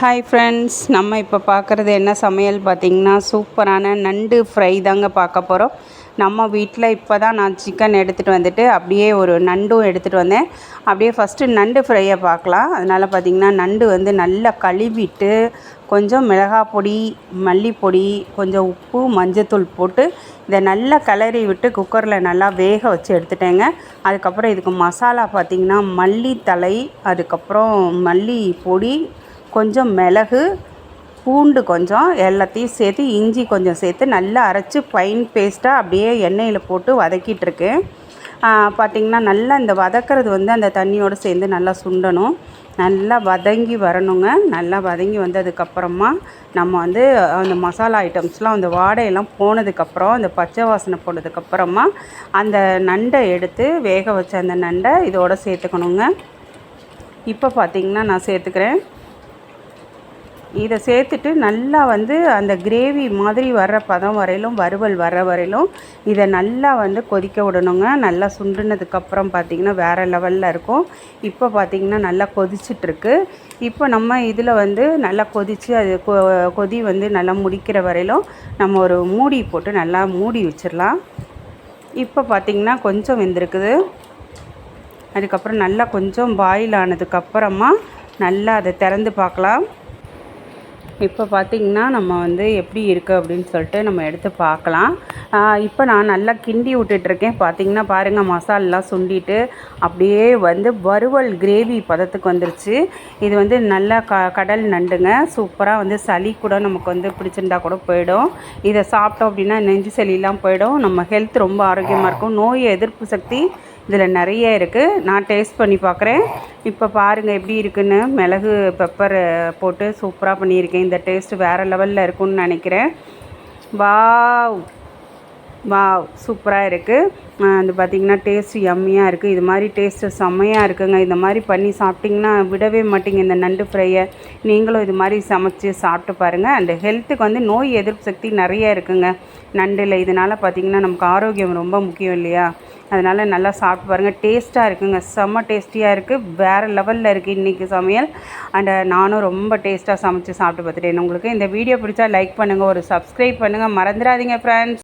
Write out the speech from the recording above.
Hi friends நம்ம இப்போ பார்க்குறது என்ன சமையல் பார்த்திங்கன்னா சூப்பரான நண்டு ஃப்ரை தாங்க பார்க்க போகிறோம் நம்ம வீட்டில் இப்போ தான் நான் சிக்கன் எடுத்துகிட்டு வந்துட்டு அப்படியே ஒரு நண்டும் எடுத்துகிட்டு வந்தேன். அப்படியே ஃபஸ்ட்டு நண்டு ஃப்ரையை பார்க்கலாம். அதனால் பார்த்திங்கன்னா நண்டு வந்து நல்லா கழுவிட்டு கொஞ்சம் மிளகாய் பொடி மல்லிப்பொடி கொஞ்சம் உப்பு மஞ்சத்தூள் போட்டு இதை நல்லா கிளறி விட்டு குக்கரில் நல்லா வேக வச்சு எடுத்துட்டேங்க. அதுக்கப்புறம் இதுக்கு மசாலா பார்த்திங்கன்னா மல்லித்தழை அதுக்கப்புறம் மல்லி பொடி கொஞ்சம் மிளகு பூண்டு கொஞ்சம் எல்லாத்தையும் சேர்த்து இஞ்சி கொஞ்சம் சேர்த்து நல்லா அரைச்சி ஃபைன் பேஸ்ட்டாக அப்படியே எண்ணெயில் போட்டு வதக்கிட்டுருக்கேன் பார்த்திங்கன்னா நல்லா இந்த வதக்கிறது வந்து அந்த தண்ணியோடு சேர்ந்து நல்லா சுண்டணும். நல்லா வதங்கி வரணுங்க. நல்லா வதங்கி வந்ததுக்கப்புறமா நம்ம வந்து அந்த மசாலா ஐட்டம்ஸ்லாம் அந்த வாடையெல்லாம் போனதுக்கப்புறம் அந்த பச்சை வாசனை போனதுக்கப்புறமா அந்த நண்டை எடுத்து வேக வச்ச அந்த நண்டை இதோடு சேர்த்துக்கணுங்க. இப்போ பார்த்திங்கன்னா நான் சேர்த்துக்கிறேன். இதை சேர்த்துட்டு நல்லா வந்து அந்த கிரேவி மாதிரி வர்ற பதம் வரையிலும் வறுவல் வர்ற வரையிலும் இதை நல்லா வந்து கொதிக்க விடணுங்க. நல்லா சுண்டுனதுக்கப்புறம் பார்த்திங்கன்னா வேறு லெவலில் இருக்கும். இப்போ பார்த்திங்கன்னா நல்லா கொதிச்சிட்ருக்கு. இப்போ நம்ம இதில் வந்து நல்லா கொதித்து அது கொ கொதி வந்து நல்லா முடிக்கிற வரையிலும் நம்ம ஒரு மூடி போட்டு நல்லா மூடி வச்சிடலாம். இப்போ பார்த்திங்கன்னா கொஞ்சம் வெந்திருக்குது. அதுக்கப்புறம் நல்லா கொஞ்சம் பாயில் ஆனதுக்கப்புறமா நல்லா அதை திறந்து பார்க்கலாம். இப்போ பார்த்திங்கன்னா நம்ம வந்து எப்படி இருக்குது அப்படின்னு சொல்லிட்டு நம்ம எடுத்து பார்க்கலாம். இப்போ நான் நல்லா கிண்டி விட்டுட்ருக்கேன் பார்த்திங்கன்னா பாருங்கள் மசாலெலாம் சுண்டிட்டு அப்படியே வந்து வறுவல் கிரேவி பதத்துக்கு வந்துருச்சு. இது வந்து நல்லா க கடல் நண்டுங்க. சூப்பராக வந்து சளி கூட நமக்கு வந்து பிடிச்சிருந்தா கூட போயிடும். இதை சாப்பிட்டோம் அப்படின்னா நெஞ்சு சளியெலாம் போயிடும். நம்ம ஹெல்த் ரொம்ப ஆரோக்கியமாக இருக்கும். நோய் எதிர்ப்பு சக்தி இதில் நிறைய இருக்குது நான் டேஸ்ட் பண்ணி பார்க்குறேன் இப்போ பாருங்கள் எப்படி இருக்குன்னு. மிளகு பெப்பர் போட்டு சூப்பராக பண்ணியிருக்கேன். இந்த டேஸ்ட் வேறு லெவலில் இருக்கும்னு நினைக்கிறேன். வாவ்! வா சூப்பராக இருக்குது அது பார்த்திங்கன்னா டேஸ்ட்டு எம்மையாக இருக்குது இது மாதிரி டேஸ்ட்டு செம்மையாக இருக்குங்க. இந்த மாதிரி பண்ணி சாப்பிட்டிங்கன்னா விடவே மாட்டிங்க. இந்த நண்டு ஃப்ரையை நீங்களும் இது மாதிரி சமைச்சு சாப்பிட்டு பாருங்கள் அந்த ஹெல்த்துக்கு வந்து நோய் எதிர்ப்பு சக்தி நிறைய இருக்குங்க. நண்டில் இதனால் பார்த்திங்கன்னா நமக்கு ஆரோக்கியம் ரொம்ப முக்கியம் இல்லையா? அதனால் நல்லா சாப்பிட்டு பாருங்கள் டேஸ்ட்டாக இருக்குங்க. செம்ம டேஸ்டியாக இருக்குது வேறு லெவலில் இருக்குது இன்றைக்கி சமையல். அண்டு நானும் ரொம்ப டேஸ்ட்டாக சமைச்சு சாப்பிட்டு பார்த்துட்டேன். உங்களுக்கு இந்த வீடியோ பிடிச்சா லைக் பண்ணுங்கள் ஒரு சப்ஸ்கிரைப் பண்ணுங்கள் மறந்துடாதீங்க ஃப்ரெண்ட்ஸ்